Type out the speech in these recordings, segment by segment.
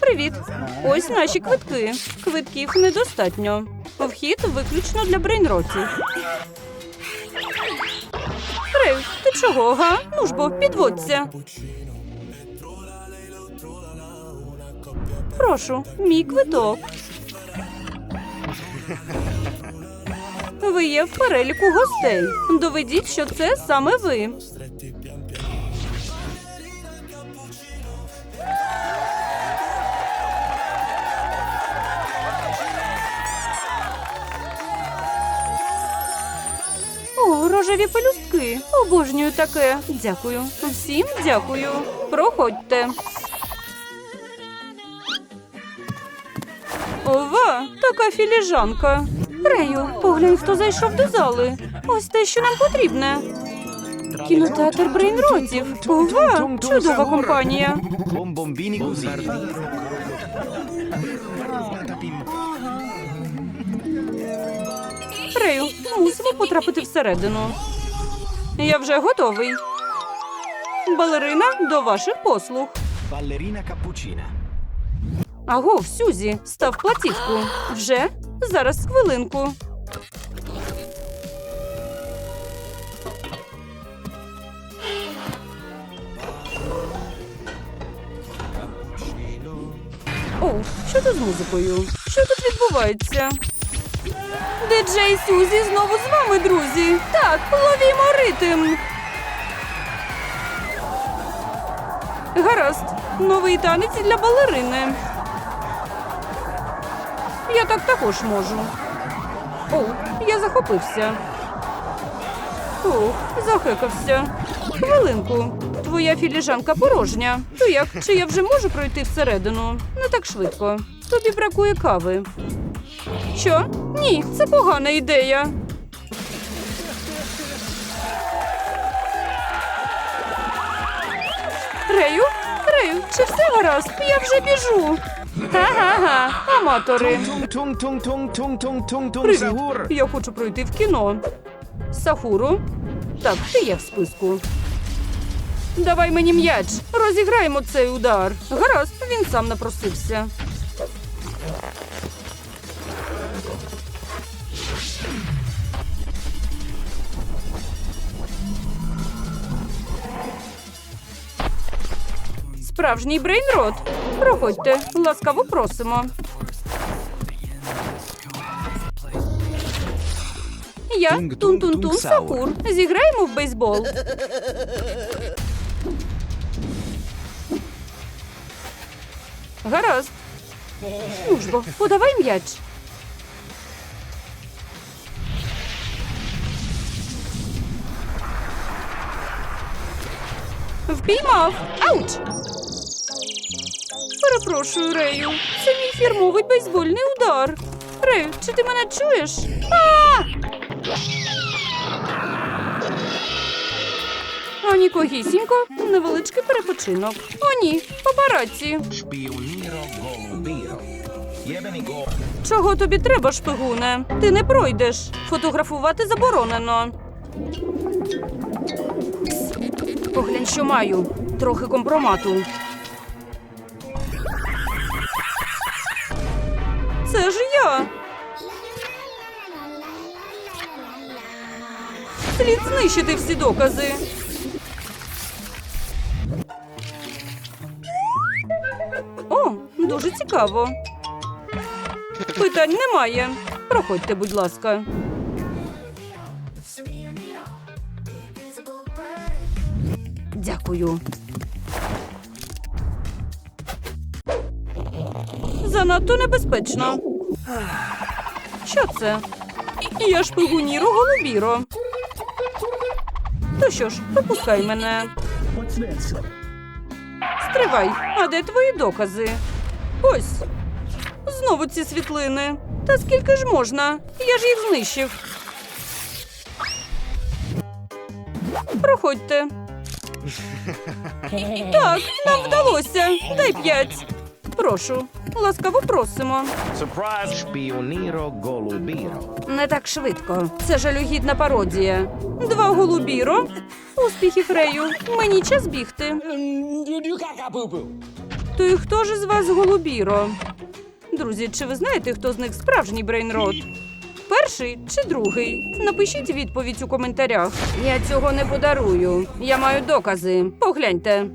Привіт. Ось наші квитки. Квитків недостатньо. Вхід виключно для брейнротів. Рей, ти чого, га? Ну ж бо, підводься. Прошу, мій квиток. Ви є в переліку гостей. Доведіть, що це саме ви. Рожеві пелюстки. Обожнюю таке. Дякую. Всім дякую. Проходьте. Ова, така філіжанка. Рею, поглянь, хто зайшов до зали. Ось те, що нам потрібне. Кінотеатр Брейнротів. Ова, чудова компанія. Мусимо потрапити всередину. Я вже готовий. Балерина до ваших послуг. Ballerina cappuccina. Аго, Сюзі, став платівку. Вже? Зараз хвилинку. О, що тут з музикою? Що тут відбувається? Диджей Сюзі знову з вами, друзі. Так, ловімо ритм. Гаразд, новий танець для балерини. Я так також можу. О, я захопився. Ух, захекався. Хвилинку. Твоя філіжанка порожня. То як? Чи я вже можу пройти всередину? Не так швидко. Тобі бракує кави. Що? Ні, це погана ідея. Рею? Рею, чи все гаразд? Я вже біжу. Га-га-га, аматори. Привіт. Я хочу пройти в кіно. Сахуру. Так, ти є в списку. Давай мені м'яч. Розіграємо цей удар. Гаразд, він сам напросився. Справжній брейнрот. Проходьте, ласкаво просимо. Я Тун-Тун-Тун. Сахур. Зіграємо в бейсбол. Гаразд. Ну подавай м'яч. Впіймав. Ауч! Перепрошую, Рею. Це мій фірмовий бейсбольний удар. Рею, чи ти мене чуєш? А! Анікогісінько, невеличкий перепочинок. О, ні, папараці. Чого тобі треба, шпигуне? Ти не пройдеш. Фотографувати заборонено. Поглянь, що маю. Трохи компромату. Це ж я. Слід знищити всі докази. О, дуже цікаво. Питань немає. Проходьте, будь ласка. Дякую. Занадто небезпечно. Що це? Я шпигуніро голубіро. То що ж, пропускай мене. Стривай, а де твої докази? Ось. Знову ці світлини. Та скільки ж можна? Я ж їх знищив. Проходьте. Так, нам вдалося. Дай п'ять. Прошу, ласкаво просимо. Spioniro golubiro. Не так швидко. Це жалюгідна пародія. Два голубіро. Успіхів, Рею. Мені час бігти. То і хто ж із вас голубіро? Друзі, чи ви знаєте, хто з них справжній брейнрот? Перший чи другий? Напишіть відповідь у коментарях. Я цього не подарую. Я маю докази. Погляньте.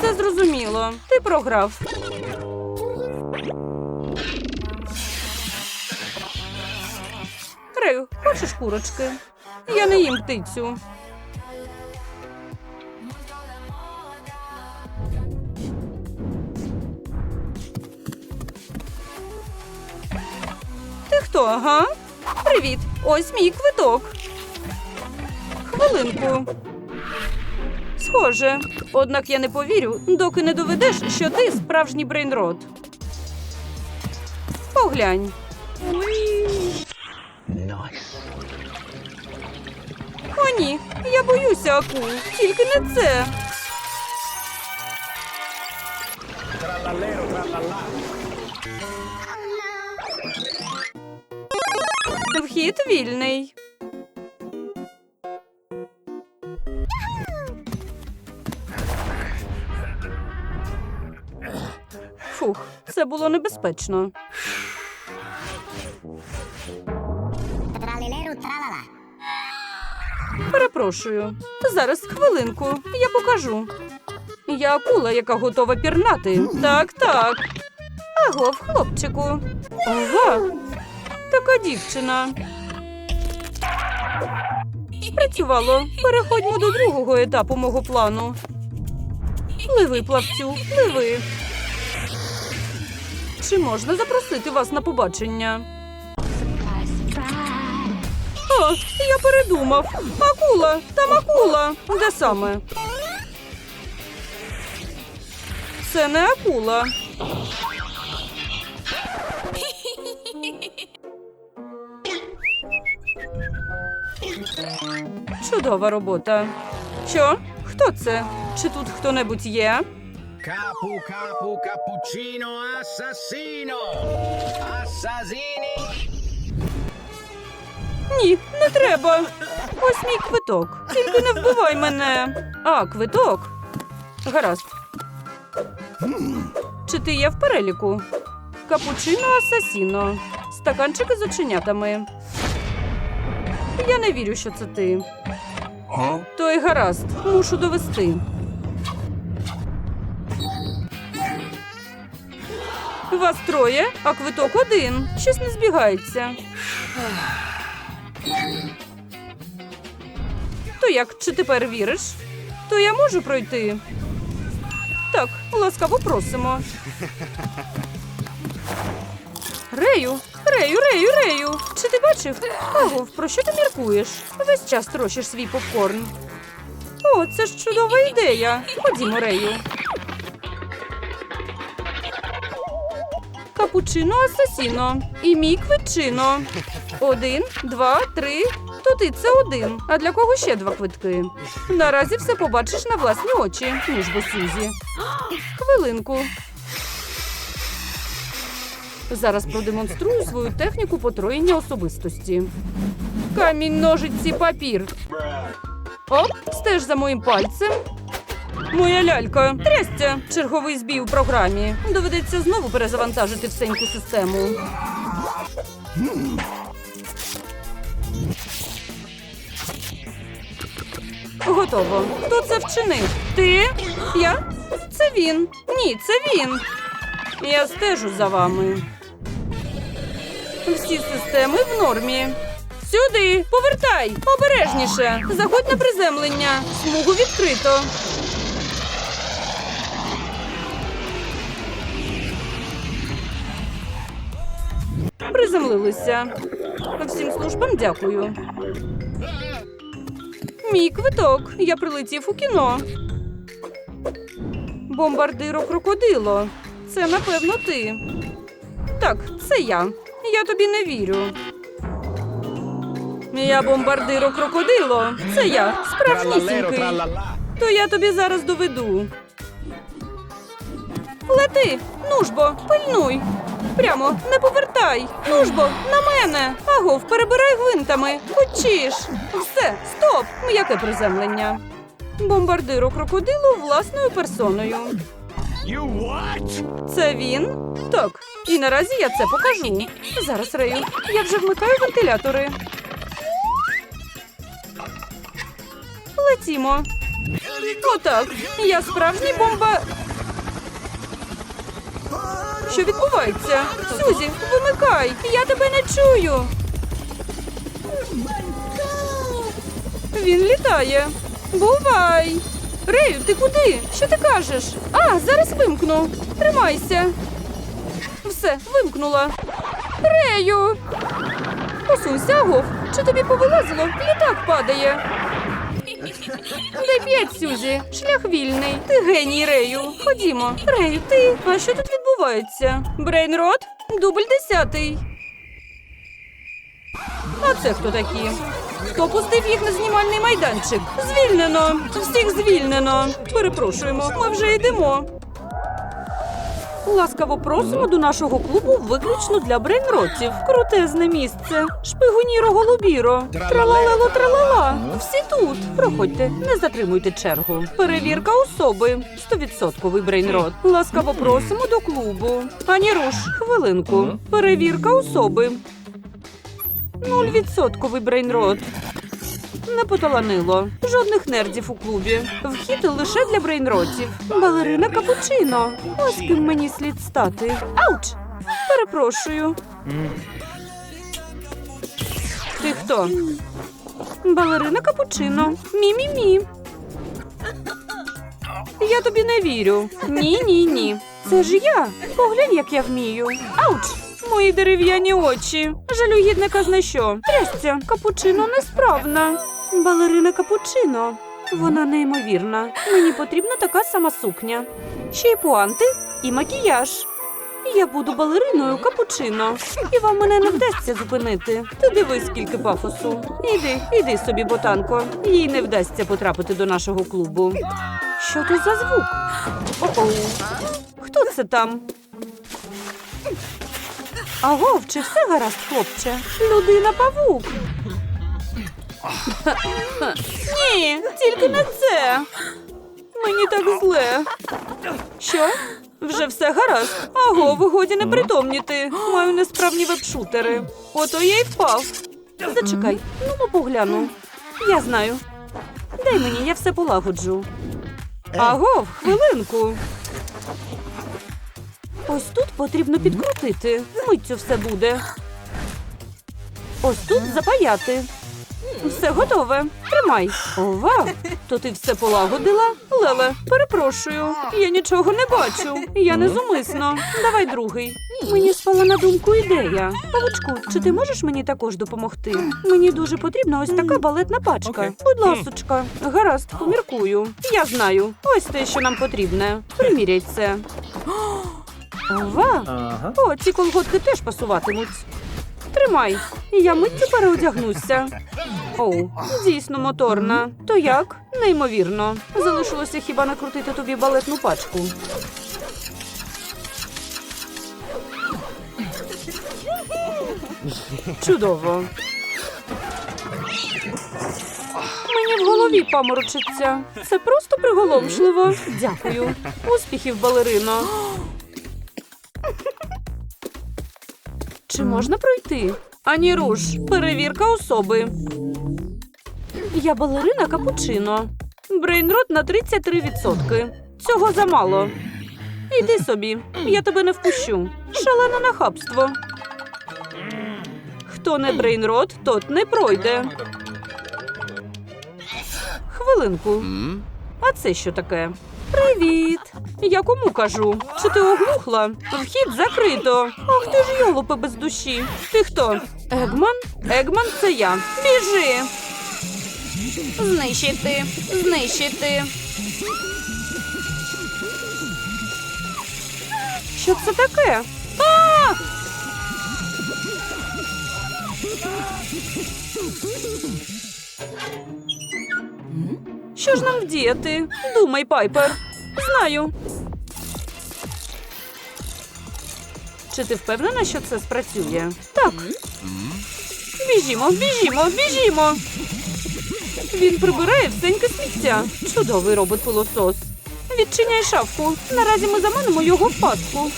Все зрозуміло. Ти програв. Рею, хочеш курочки? Я не їм птицю. Ти хто, ага? Привіт, ось мій квиток. Хвилинку. Схоже. Однак я не повірю, доки не доведеш, що ти справжній брейнрот. Поглянь. О, ні, я боюся акул. Тільки не це. Вхід вільний. Фух, це було небезпечно. Перепрошую. Зараз хвилинку, я покажу. Я акула, яка готова пірнати. Так, так. Агов, хлопчику. Ова. Така дівчина. Спрацювало. Переходьмо до другого етапу мого плану. Пливи, плавцю, пливи. Чи можна запросити вас на побачення? О, я передумав. Акула, там акула. Де саме? Це не акула. Чудова робота. Що? Хто це? Чи тут хто-небудь є? Capu capu cappuccino assassino. Assassini. Ні, не треба. Ось мій квиток. Тільки не вбивай мене. А, квиток. Гаразд. Чи ти є в переліку? Капучино асасіно. Стаканчики з оченятами. Я не вірю, що це ти. То й гаразд, мушу довести. Вас троє, а квиток один. Щось не збігається. То як, чи тепер віриш? То я можу пройти? Так, ласкаво просимо. Рею, Рею, Рею, Рею. Чи ти бачив? Агов, про що ти міркуєш? Весь час трощиш свій попкорн. О, це ж чудова ідея. Ходімо, Рею. Капучино асасіно. І мій квитчино. Один, два, три. То ти це один. А для кого ще два квитки? Наразі все побачиш на власні очі, ніж бо Сюзі. Хвилинку. Зараз продемонструю свою техніку потроєння особистості. Камінь, ножиці, папір. Оп, стеж за моїм пальцем. Моя лялька. Трястя. Черговий збій у програмі. Доведеться знову перезавантажити всеньку систему. Готово. Хто це вчинив? Ти? Я? Це він. Ні, це він. Я стежу за вами. Всі системи в нормі. Сюди, повертай, обережніше. Заходь на приземлення. Смугу відкрито. Приземлилися. Всім службам дякую. Мій квиток. Я прилетів у кіно. Бомбардиро крокодило. Це напевно ти. Так, це я. Я тобі не вірю. Я бомбардиро крокодило. Це я, справжнісінький. То я тобі зараз доведу. Лети, ну ж бо, пильнуй. Прямо не повертай. Ну ж бо, на мене. Агов, перебирай гвинтами. Хочеш. Все, стоп. М'яке приземлення. Бомбардиро крокодилу власною персоною. You what? Це він? Так. І наразі я це покажу. Зараз, Рею, я вже вмикаю вентилятори. Летімо. Отак. Я справжній бомба. Що відбувається? Сюзі, вимикай! Я тебе не чую. Він літає. Бувай! Рею, ти куди? Що ти кажеш? А, зараз вимкну. Тримайся. Все, вимкнула. Рею! Посунься, Агов. Чи тобі повилазило? Літак падає. Дай п'ять, Сюзі. Шлях вільний. Ти геній, Рею. Ходімо. Рею, ти. А що тут відбувається? Брейнрот? Дубль десятий. А це хто такі? Хто пустив їх на знімальний майданчик? Звільнено! Всіх звільнено! Перепрошуємо, ми вже йдемо. Ласкаво просимо до нашого клубу виключно для брейнротів. Крутезне місце. Шпигуніро голубіро. Тралалело тралала. Всі тут. Проходьте, не затримуйте чергу. Перевірка особи. Стовідсотковий брейнрот. Ласкаво просимо до клубу. Ані руш, хвилинку. Перевірка особи. Нуль-відсотковий брейнрот. Не поталанило. Жодних нердів у клубі. Вхід лише для брейнротів. Балерина капучино. Ось ким мені слід стати. Ауч! Перепрошую. Ти хто? Балерина капучино. Мі-мі-мі. Я тобі не вірю. Ні, ні, ні. Це ж я. Поглянь, як я вмію. Ауч! Мої дерев'яні очі. Жалюгідника зна що. Трясця, капучино несправна. Балерина капучино. Вона неймовірна. Мені потрібна така сама сукня. Ще й пуанти і макіяж. Я буду балериною капучино, і вам мене не вдасться зупинити. Ти дивись, скільки пафосу. Іди, іди собі, ботанко. Їй не вдасться потрапити до нашого клубу. Що тут за звук? О-оу. Хто це там? Аго, чи все гаразд, хлопче? Людина павук. Ні, тільки не це. Мені так зле. Що? Вже все гаразд. Аго, ви годі не притомніти. Маю несправні веб-шутери. Ото я й впав. Зачекай, ну ну, погляну. Я знаю. Дай мені, я все полагоджу. Аго, хвилинку. Ось тут потрібно підкрутити. Миттю все буде. Ось тут запаяти. Все готове. Тримай. Ова, то ти все полагодила? Леле, перепрошую. Я нічого не бачу. Я не зумисно. Давай другий. Мені спала на думку ідея. Павучку, чи ти можеш мені також допомогти? Мені дуже потрібна ось така балетна пачка. Будь ласочка. Гаразд, поміркую. Я знаю. Ось те, що нам потрібне. Приміряй це. Ова! Ага. О, ці колготки теж пасуватимуть. Тримай, і я миттю переодягнуся. Оу, дійсно моторна. То як? Неймовірно. Залишилося хіба накрутити тобі балетну пачку. Чудово. Мені в голові паморочиться. Це просто приголомшливо. Дякую. Успіхів, балерино. Чи можна пройти? Ані руш, перевірка особи. Я балерина капучино. Брейнрот на 33%. Цього замало. Іди собі, я тебе не впущу. Шалене нахабство. Хто не брейнрот, тот не пройде. Хвилинку. А це що таке? Привіт! Я кому кажу? Чи ти оглухла? Вхід закрито. Ах ти ж йолопи без душі. Ти хто? Егман? Егман це я. Біжи. Знищити, знищити. Що це таке? А! Що ж нам вдіяти? Думай, Пайпер. Знаю. Чи ти впевнена, що це спрацює? Так. Біжімо, біжімо, біжімо. Він прибирає всеньке сміття. Чудовий робот пилосос. Відчиняй шафку. Наразі ми заманимо його в пастку.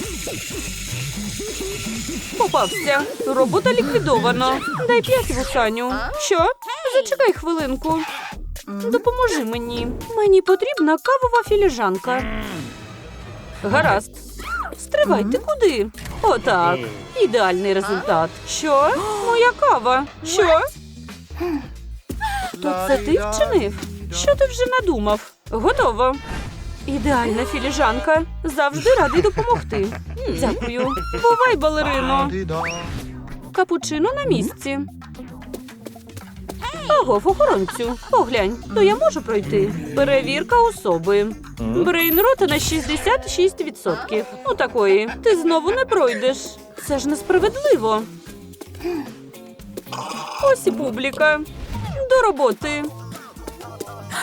Попався. Робота ліквідовано. Дай п'ять вусаню. Що? Зачекай хвилинку. Допоможи мені. Мені потрібна кавова філіжанка. Гаразд. Стривай, ти куди? Отак. Ідеальний результат. Що? Моя кава. Що? То це ти вчинив? Що ти вже надумав? Готово. Ідеальна філіжанка. Завжди радий допомогти. Дякую. Бувай, балерино. Капучино на місці. Агов, охоронцю, поглянь, то я можу пройти. Перевірка особи. Брейнрота на 66%. Ну такої. Ти знову не пройдеш. Це ж несправедливо. Ось і публіка. До роботи.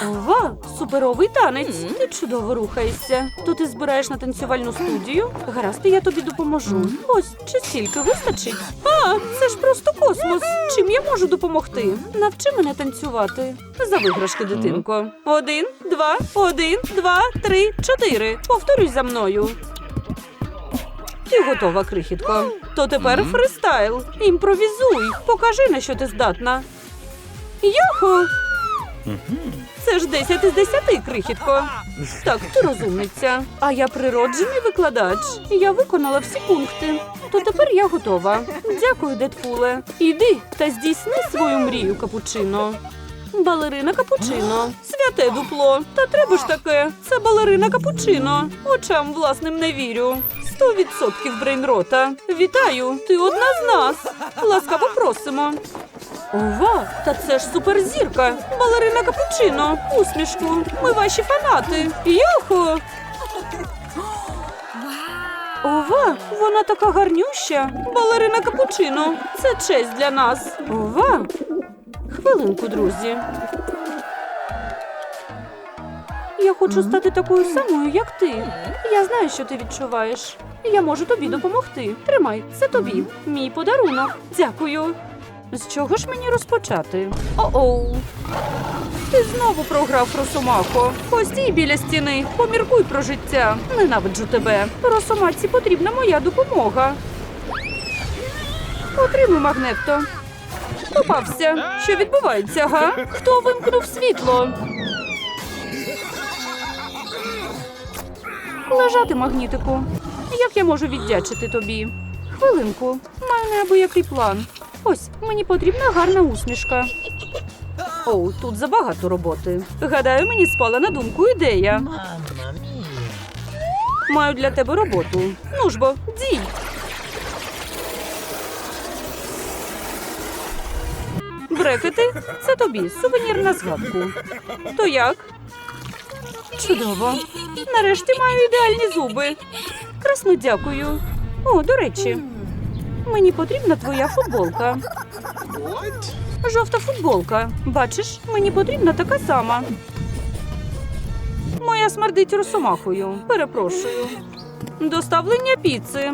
Ова, суперовий танець. Ти чудово рухаєшся. То ти збираєш на танцювальну студію? Гаразд, я тобі допоможу. Ось, чи стільки вистачить? А, це ж просто космос. Чим я можу допомогти? Навчи мене танцювати. За виграшки, дитинко. Один, два, один, два, три, чотири. Повторюй за мною. Ти готова, крихітко. То тепер фристайл. Імпровізуй. Покажи, на що ти здатна. Йоху! Це ж 10 із 10, крихітко. Так, ти розумниця. А я природжений викладач. Я виконала всі пункти. То тепер я готова. Дякую, Дедпуле. Іди та здійсни свою мрію, капучино. Балерина капучино. Святе дупло. Та треба ж таке. Це балерина капучино. Очам власним не вірю. Сто відсотків брейнрота. Вітаю! Ти одна з нас. Ласкаво просимо. Ова, та це ж суперзірка! Балерина Капучино! Усмішку! Ми ваші фанати! Йоху! Ова, вона така гарнюща! Балерина Капучино! Це честь для нас! Ова! Хвилинку, друзі. Я хочу стати такою самою, як ти. Я знаю, що ти відчуваєш. Я можу тобі допомогти. Тримай, це тобі. Мій подарунок. Дякую. З чого ж мені розпочати? О-оу. Ти знову програв Росомахо. Постій біля стіни, поміркуй про життя. Ненавиджу тебе. Росомаці потрібна моя допомога. Отримуй магнетто. Попався. Що відбувається, га? Хто вимкнув світло? Лежати, магнітику. Як я можу віддячити тобі? Хвилинку, маю неабиякий план. Ось, мені потрібна гарна усмішка. Оу, тут забагато роботи. Гадаю, мені спала на думку ідея. Маю для тебе роботу. Ну ж бо, дій. Брекети, це тобі сувенір на згадку. То як? Чудово. Нарешті маю ідеальні зуби. Красно дякую. О, до речі, мені потрібна твоя футболка. Жовта футболка. Бачиш, мені потрібна така сама. Моя смердить росомахою. Перепрошую. Доставлення піци.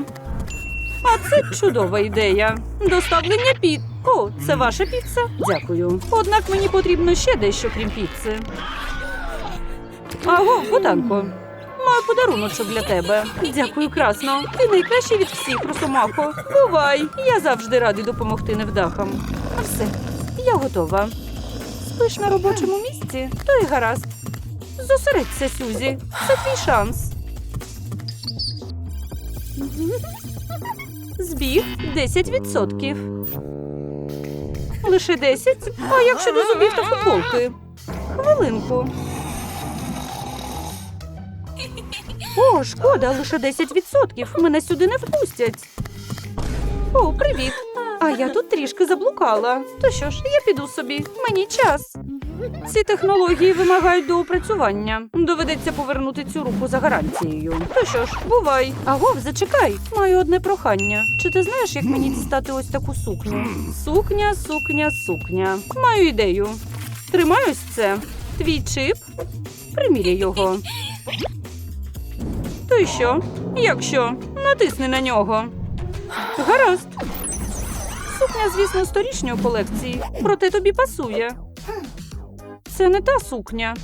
А це чудова ідея. Доставлення піц. О, це ваша піца? Дякую. Однак мені потрібно ще дещо, крім піци. Аго, Богданко. Маю подаруночок для тебе. Дякую, красно. Ти найкращий від всіх, Росомахо. Бувай! Я завжди радий допомогти невдахам. А все, я готова. Спиш на робочому місці, то й гаразд. Зосередься, Сюзі. Це твій шанс. Збіг 10%. Лише 10? А як щодо зубів та футболки? Хвилинку. О, шкода, лише 10%. Мене сюди не впустять. О, привіт. А я тут трішки заблукала. То що ж, я піду собі. Мені час. Ці технології вимагають доопрацювання. Доведеться повернути цю руку за гарантією. То що ж, бувай. Агов, зачекай. Маю одне прохання. Чи ти знаєш, як мені дістати ось таку сукню? Сукня, сукня, сукня. Маю ідею. Тримай ось це. Твій чип. Приміряй його. То що? Як що? Натисни на нього. Гаразд. Сукня, звісно, сторічньої колекції, проте тобі пасує. Це не та сукня.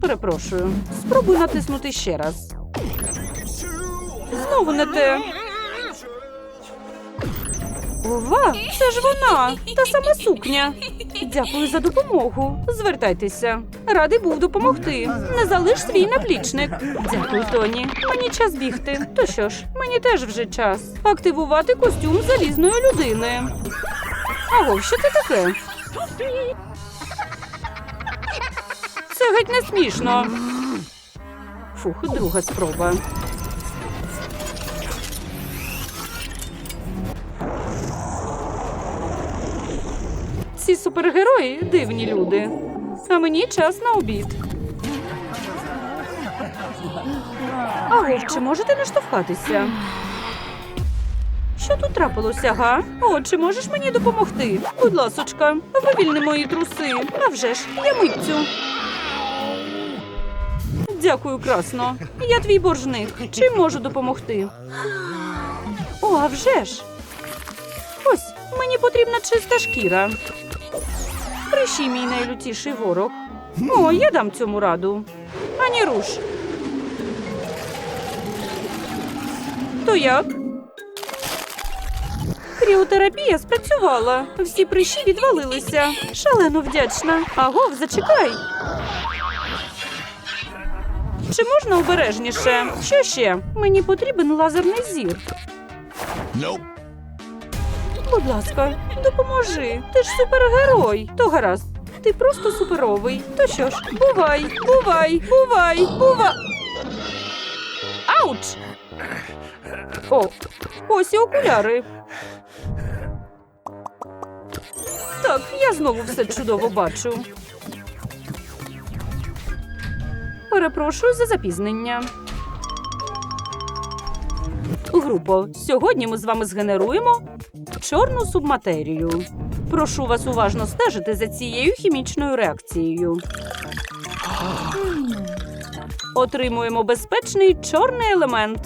Перепрошую. Спробуй натиснути ще раз. Знову не те. Ова, це ж вона, та сама сукня. Дякую за допомогу. Звертайтеся. Радий був допомогти. Не залиш свій наплічник. Дякую, Тоні. Мені час бігти. То що ж, мені теж вже час. Активувати костюм залізної людини. Аго, що це таке? Це геть не смішно. Фух, друга спроба. Ці супергерої дивні люди. А мені час на обід. Аго, чи можете не штовхатися? Що тут трапилося, га? О, чи можеш мені допомогти? Будь ласочка, вивільни мої труси. А вже ж, я митцю. Дякую, красно. Я твій боржник. Чим можу допомогти? О, а вже ж. Ось, мені потрібна чиста шкіра. Прищій мій найлютіший ворог. О, я дам цьому раду. Ані руш. То як? Кріотерапія спрацювала. Всі прищі відвалилися. Шалено вдячна. Агов, зачекай. Чи можна обережніше? Що ще? Мені потрібен лазерний зір. Nope. Будь ласка, допоможи. Ти ж супергерой. То гаразд. Ти просто суперовий. То що ж, бувай, бувай, бувай, бувай. Ауч! О, ось і окуляри. Так, я знову все чудово бачу. Перепрошую за запізнення. Групо, сьогодні ми з вами згенеруємо чорну субматерію. Прошу вас уважно стежити за цією хімічною реакцією. Отримуємо безпечний чорний елемент.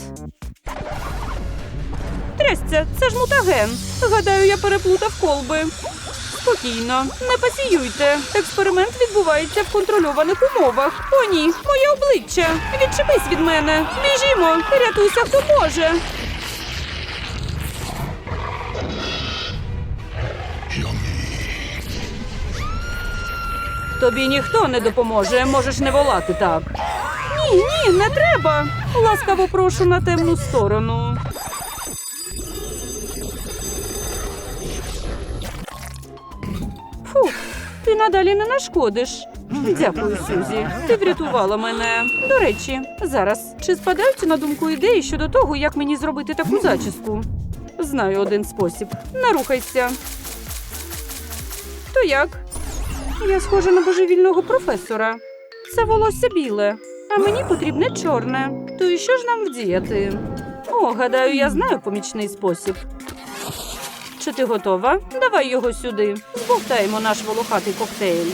Трясця, це ж мутаген. Гадаю, я переплутав колби. Спокійно, не пасіюйте. Експеримент відбувається в контрольованих умовах. О, ні, моє обличчя. Відчепись від мене. Біжімо, рятуйся, хто може. Тобі ніхто не допоможе, можеш не волати так. Ні, ні, не треба. Ласкаво прошу на темну сторону. Ти надалі не нашкодиш. Дякую, Сюзі. Ти врятувала мене. До речі, зараз чи спадаються на думку ідеї щодо того, як мені зробити таку зачіску? Знаю один спосіб. Не рухайся. То як? Я схожа на божевільного професора. Це волосся біле, а мені потрібне чорне. То і що ж нам вдіяти? О, гадаю, я знаю помічний спосіб. Чи ти готова? Давай його сюди. Збовтаємо наш волохатий коктейль.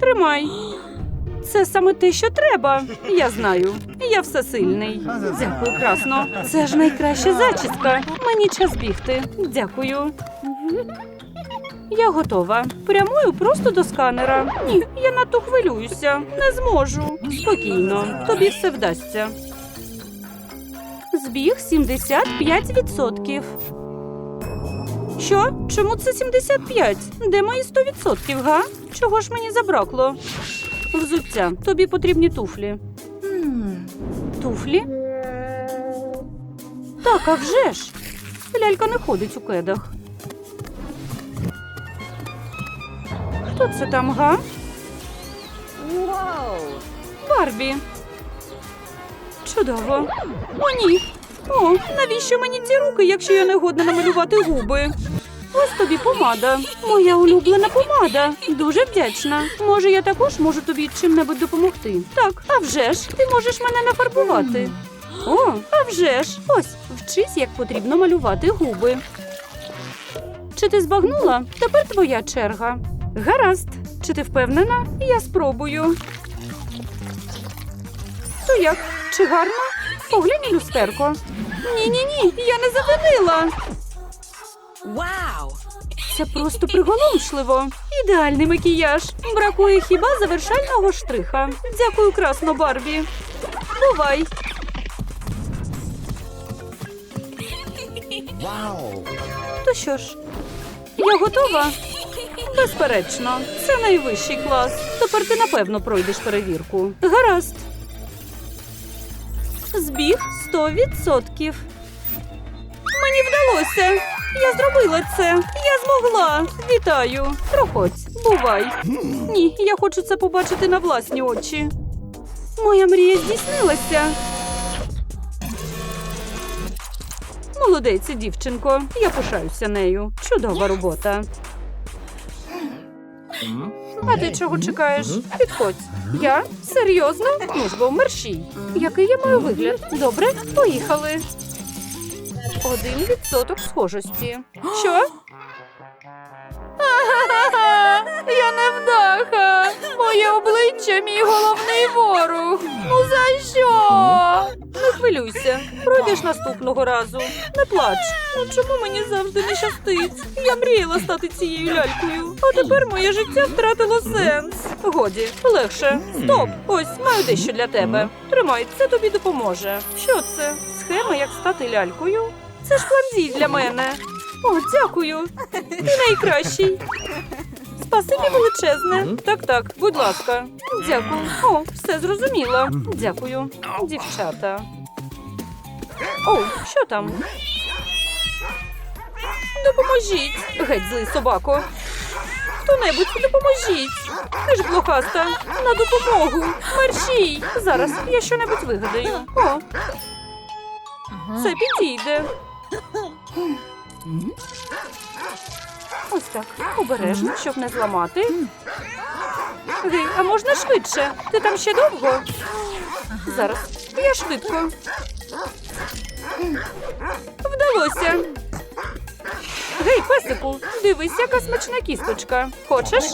Тримай. Це саме те, що треба. Я знаю. Я всесильний. Дякую, красно. Це ж найкраща зачіска. Мені час бігти. Дякую. Я готова. Прямую просто до сканера. Ні, я надто хвилююся. Не зможу. Спокійно, тобі все вдасться. Збіг 75%. Що? Чому це 75? Де мої 100%, га? Чого ж мені забракло? Взуття. Тобі потрібні туфлі. Туфлі? Так, а вже ж. Лялька не ходить у кедах. Хто це там, га? Барбі. Чудово. О, ні. О, навіщо мені ці руки, якщо я не годна намалювати губи? Ось тобі помада. Моя улюблена помада. Дуже вдячна. Може, я також можу тобі чим-небудь допомогти. Так, а вже ж, ти можеш мене нафарбувати. О, а вже ж. Ось, вчись, як потрібно малювати губи. Чи ти збагнула? Тепер твоя черга. Гаразд. Чи ти впевнена? Я спробую. То як? Чи гарно? Поглянь у люстерко. Ні-ні-ні, я не завинила. Wow! Це просто приголомшливо. Ідеальний макіяж. Бракує хіба завершального штриха. Дякую, красно, Барбі. Бувай. Wow. То що ж, я готова? Безперечно, це найвищий клас. Тепер ти напевно пройдеш перевірку. Гаразд. Збіг 100%. Мені вдалося. Я зробила це. Я змогла. Вітаю. Проходь, бувай. Ні, я хочу це побачити на власні очі. Моя мрія здійснилася. Молодець, дівчинко. Я пишаюся нею. Чудова робота. А ти чого чекаєш? Підходь. Я? Серйозно? Ну ж бо мерщій. Який я маю вигляд? Добре, поїхали. Один відсоток схожості. Що? Я невдаха. Моє обличчя мій головний ворог. Ну за що? Не хвилюйся. Пройдеш наступного разу. Не плач. Ну чому мені завжди не щастить? Я мріяла стати цією лялькою, а тепер моє життя втратило сенс. Годі, легше. Стоп! Ось маю дещо для тебе. Тримай, це тобі допоможе. Що це? Схема, як стати лялькою? Це ж план дій для мене. О, дякую. Ти найкращий. Спасибі величезне. Так, так, будь ласка. Дякую. О, все зрозуміло. Дякую. Дівчата. О, що там? Допоможіть. Геть злий собако. Хто-небудь допоможіть. Ти ж блохаста. На допомогу. Мерщій. Зараз я щонебудь вигадаю. О, це підійде. Ось так, обережно, щоб не зламати. Гей, а можна швидше? Ти там ще довго? Зараз. Я швидко. Вдалося. Гей, песику, дивись, яка смачна кісточка. Хочеш?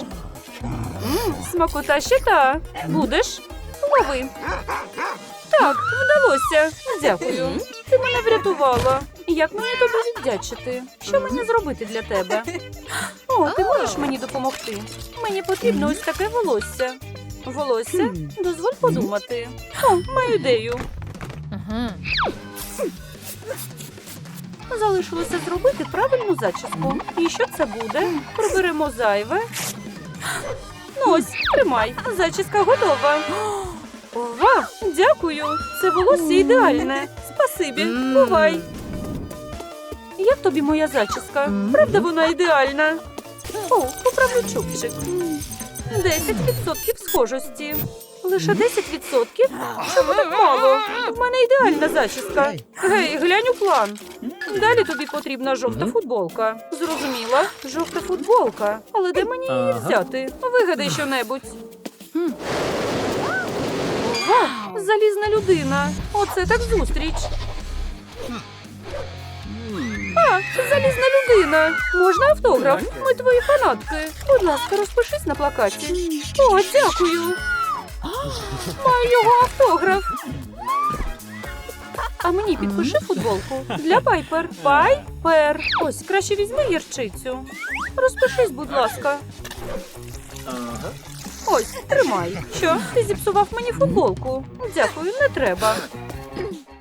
Смакота ще та. Будеш? Лови. Так, вдалося. Дякую. Ти мене врятувала. Як мені тобі віддячити? Що мені зробити для тебе? О, ти можеш мені допомогти? Мені потрібно ось таке волосся. Волосся? Дозволь подумати. О, маю ідею. Залишилося зробити правильну зачіску. І що це буде? Приберемо зайве. Ну ось, тримай. Зачіска готова. Ова, дякую. Це волосся ідеальне. Спасибі, бувай. Як тобі моя зачіска? Правда, вона ідеальна? О, поправлю чубчик. 10% схожості. Лише 10%? Чому так мало? В мене ідеальна зачіска. Гей, глянь у план. Далі тобі потрібна жовта футболка. Зрозуміла? Жовта футболка. Але де мені її взяти? Вигадай щонебудь. Ова, залізна людина. Оце так зустріч. А, залізна людина. Можна автограф? Ми твої фанатки. Будь ласка, розпишись на плакаті. О, дякую. Маю його автограф. А мені підпиши футболку для Пайпер. Пайпер. Ось, краще візьми гірчицю. Розпишись, будь ласка. Ось, тримай. Що? Ти зіпсував мені футболку. Дякую, не треба.